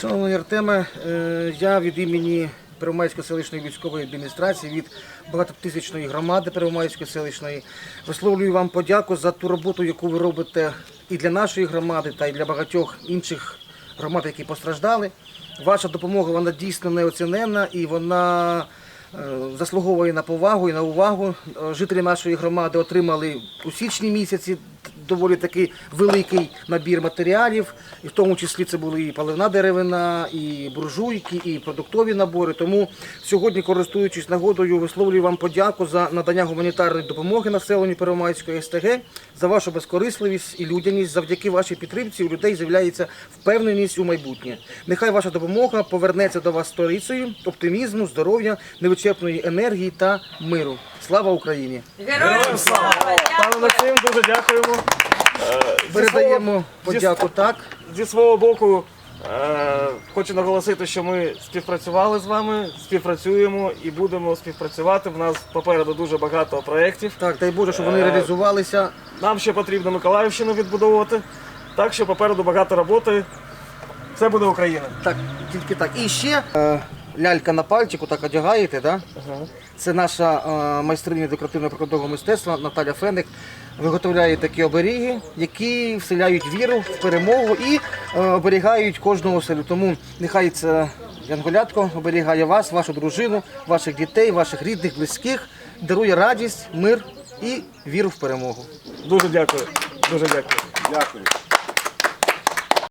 Шановний Артеме, е, я від імені Первомайської селищної військової адміністрації, від багатотисячної громади Первомайської селищної висловлюю вам подяку за ту роботу, яку ви робите і для нашої громади, та й для багатьох інших громад, які постраждали. Ваша допомога вона дійсно неоціненна і вона е, заслуговує на повагу і на увагу. Е, Жителі нашої громади отримали у січні місяці доволі такий великий набір матеріалів, і в тому числі це були і паливна деревина, і буржуйки, і продуктові набори. Тому сьогодні, користуючись нагодою, висловлюю вам подяку за надання гуманітарної допомоги населенню Первомайської СТГ, за вашу безкорисливість і людяність. Завдяки вашій підтримці у людей з'являється впевненість у майбутнє. Нехай ваша допомога повернеться до вас сторицею, оптимізму, здоров'я, невичерпної енергії та миру. Слава Україні! Героям слава! Пане Максим, дуже дякуємо. Е, Передаємо подяку так. Зі, свого боку е, хочу наголосити, що ми співпрацювали з вами, співпрацюємо і будемо співпрацювати. В нас попереду дуже багато проєктів. Так, дай Боже, щоб вони реалізувалися. Нам ще потрібно Миколаївщину відбудовувати. Так що попереду багато роботи. Це буде Україна. Так, тільки так. І ще е, лялька на пальчику так одягаєте, да? Це наша е, майстриня декоративно-прикладного мистецтва Наталя Феник виготовляє такі оберіги, які вселяють віру в перемогу і е, оберігають кожного селю. Тому нехай це Янголятко оберігає вас, вашу дружину, ваших дітей, ваших рідних, близьких, дарує радість, мир і віру в перемогу. Дуже дякую. Дуже дякую. Дякую.